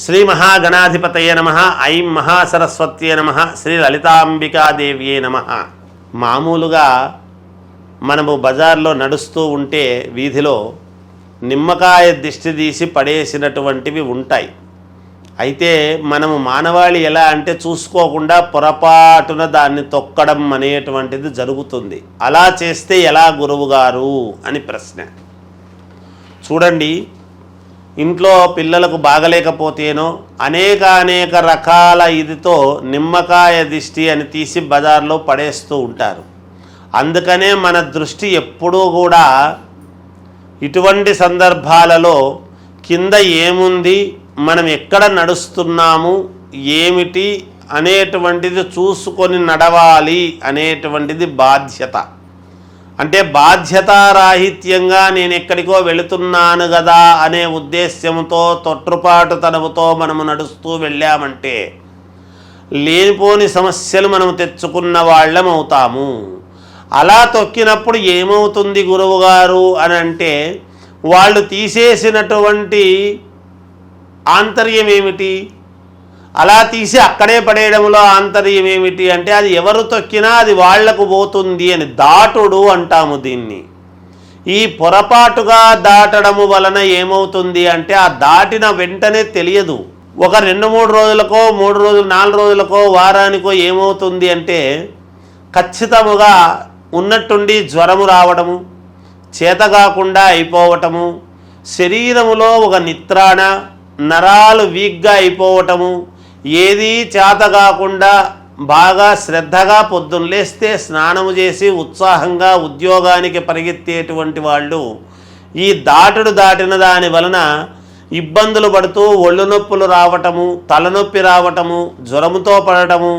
శ్రీ మహాగణాధిపతయ నమ ఐం మహాసరస్వత్యే నమ శ్రీ లలితాంబికాదేవ్యే నమ. మామూలుగా మనము బజార్లో నడుస్తూ ఉంటే వీధిలో నిమ్మకాయ దిష్టి తీసి పడేసినటువంటివి ఉంటాయి. అయితే మనము మానవాళి ఎలా అంటే చూసుకోకుండా పొరపాటున దాన్ని తొక్కడం అనేటువంటిది జరుగుతుంది. అలా చేస్తే ఎలా గురువుగారు అని ప్రశ్న. చూడండి ఇంట్లో పిల్లలకు బాగలేకపోతేనో అనేక అనేక రకాల ఇదితో నిమ్మకాయ దిష్టి అని తీసి బజార్లో పడేస్తూ ఉంటారు. అందుకనే మన దృష్టి ఎప్పుడూ కూడా ఇటువంటి సందర్భాలలో కింద ఏముంది మనం ఎక్కడ నడుస్తున్నాము ఏమిటి అనేటువంటిది చూసుకొని నడవాలి అనేటువంటిది బాధ్యత. అంటే బాధ్యతారాహిత్యంగా నేను ఎక్కడికో వెళుతున్నాను కదా అనే ఉద్దేశ్యంతో తొట్టుపాటు తనవుతో మనము నడుస్తూ వెళ్ళామంటే లేనిపోని సమస్యలు మనం తెచ్చుకున్న వాళ్ళం అవుతాము అలా తొక్కినప్పుడు ఏమవుతుంది గురువుగారు అని అంటే వాళ్ళు తీసేసినటువంటి ఆంతర్యం ఏమిటి అలా తీసి అక్కడే పడేయడంలో ఆంతర్యం ఏమిటి అంటే అది ఎవరు తొక్కినా అది వాళ్ళకు పోతుంది అని దాటుడు అంటాము దీన్ని. ఈ పొరపాటుగా దాటడము వలన ఏమవుతుంది అంటే ఆ దాటిన వెంటనే తెలియదు. ఒక రెండు మూడు రోజులకో మూడు రోజులు నాలుగు రోజులకో వారానికో ఏమవుతుంది అంటే ఖచ్చితముగా ఉన్నట్టుండి జ్వరము రావడము చేతగాకుండా అయిపోవటము శరీరములో ఒక నిత్రాణ నరాలు వీక్గా అయిపోవటము ఏదీ చేత కాకుండా బాగా శ్రద్ధగా పొద్దున్న లేస్తే స్నానము చేసి ఉత్సాహంగా ఉద్యోగానికి పరిగెత్తేటువంటి వాళ్ళు ఈ దాటుడు దాటిన దాని వలన ఇబ్బందులు పడుతూ ఒళ్ళు నొప్పులు రావటము తలనొప్పి రావటము జ్వరముతో పడటము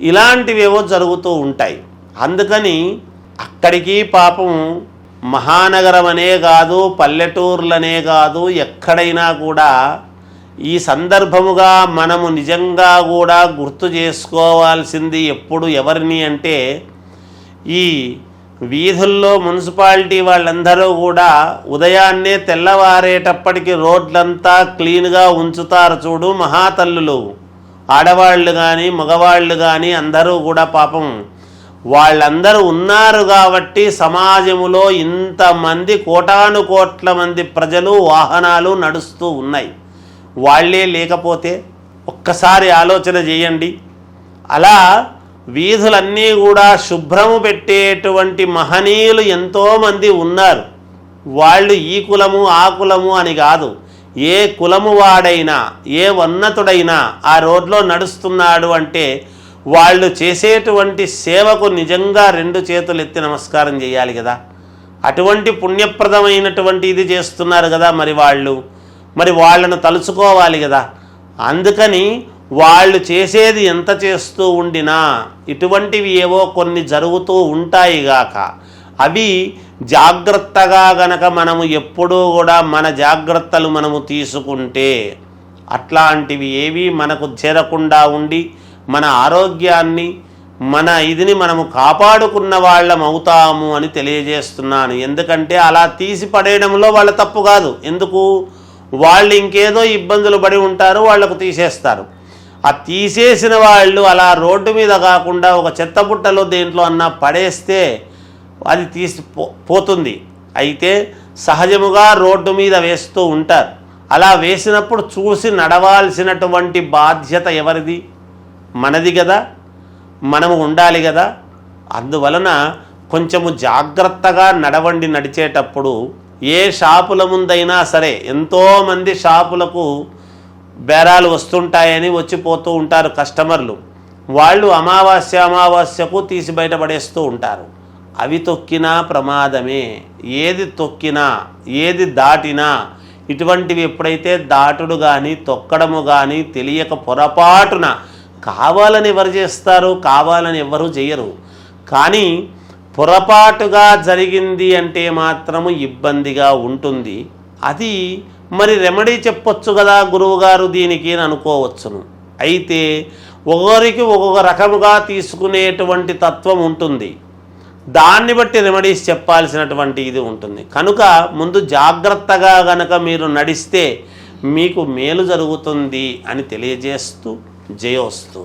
ఇలాంటివేవో జరుగుతూ ఉంటాయి. అందుకని అక్కడికి పాపం మహానగరం అనే కాదు పల్లెటూర్లనే కాదు ఎక్కడైనా కూడా ఈ సందర్భముగా మనము నిజంగా కూడా గుర్తు చేసుకోవాల్సింది ఎప్పుడు ఎవరిని అంటే ఈ వీధుల్లో మున్సిపాలిటీ వాళ్ళందరూ కూడా ఉదయాన్నే తెల్లవారేటప్పటికి రోడ్లంతా క్లీన్గా ఉంచుతారు చూడు మహాతల్లులు. ఆడవాళ్ళు కానీ మగవాళ్ళు కానీ అందరూ కూడా పాపం. వాళ్ళందరూ ఉన్నారు కాబట్టి సమాజములో ఇంతమంది కోటాను కోట్ల మంది ప్రజలు వాహనాలు నడుస్తూ ఉన్నాయి. వాళ్ళే లేకపోతే ఒక్కసారి ఆలోచన చేయండి. అలా వీధులన్నీ కూడా శుభ్రము పెట్టేటువంటి మహనీయులు ఎంతోమంది ఉన్నారు. వాళ్ళు ఈ కులము ఆ కులము అని కాదు. ఏ కులము వాడైనా ఏ ఉన్నతుడైనా ఆ రోడ్లో నడుస్తున్నాడు అంటే వాళ్ళు చేసేటువంటి సేవకు నిజంగా రెండు చేతులు ఎత్తి నమస్కారం చేయాలి కదా. అటువంటి పుణ్యప్రదమైనటువంటి ఇది చేస్తున్నారు కదా మరి వాళ్ళు. మరి వాళ్ళను తలుచుకోవాలి కదా. అందుకని వాళ్ళు చేసేది ఎంత చేస్తూ ఉండినా ఇటువంటివి ఏవో కొన్ని జరుగుతూ ఉంటాయి గాక. అవి జాగ్రత్తగా గనక మనము ఎప్పుడూ కూడా మన జాగ్రత్తలు మనము తీసుకుంటే అట్లాంటివి ఏవి మనకు చేరకుండా ఉండి మన ఆరోగ్యాన్ని మన ఇదిని మనము కాపాడుకున్న వాళ్ళం అవుతాము అని తెలియజేస్తున్నాను. ఎందుకంటే అలా తీసి పడేయడంలో వాళ్ళ తప్పు కాదు. ఎందుకు? వాళ్ళు ఇంకేదో ఇబ్బందులు పడి ఉంటారు వాళ్ళకు తీసేస్తారు. ఆ తీసేసిన వాళ్ళు అలా రోడ్డు మీద కాకుండా ఒక చెత్తబుట్టలో దేంట్లో అన్నా పడేస్తే అది తీసి పో పోతుంది. అయితే సహజముగా రోడ్డు మీద వేస్తూ ఉంటారు. అలా వేసినప్పుడు చూసి నడవాల్సినటువంటి బాధ్యత ఎవరిది? మనది కదా మనము ఉండాలి కదా అందువలన కొంచెము జాగ్రత్తగా నడవండి నడిచేటప్పుడు ఏ షాపుల ముందైనా సరే ఎంతోమంది షాపులకు బేరాలు వస్తుంటాయని వచ్చిపోతూ ఉంటారు కస్టమర్లు. వాళ్ళు అమావాస్య అమావాస్యకు తీసి బయటపడేస్తూ ఉంటారు. అవి తొక్కినా ప్రమాదమే. ఏది తొక్కినా ఏది దాటినా ఇటువంటివి ఎప్పుడైతే దాటుడు కానీ తొక్కడము కానీ తెలియక పొరపాటున కావాలని ఎవరు చేస్తారు? కావాలని ఎవరు చేయరు. కానీ పొరపాటుగా జరిగింది అంటే మాత్రము ఇబ్బందిగా ఉంటుంది. అది మరి రెమెడీ చెప్పొచ్చు కదా గురువుగారు దీనికి అని అనుకోవచ్చును. అయితే ఒకరికి ఒక్కొక్క రకముగా తీసుకునేటువంటి తత్వం ఉంటుంది. దాన్ని బట్టి రెమెడీస్ చెప్పాల్సినటువంటి ఇది ఉంటుంది. కనుక ముందు జాగ్రత్తగా గనక మీరు నడిస్తే మీకు మేలు జరుగుతుంది అని తెలియజేస్తూ జయోస్తూ.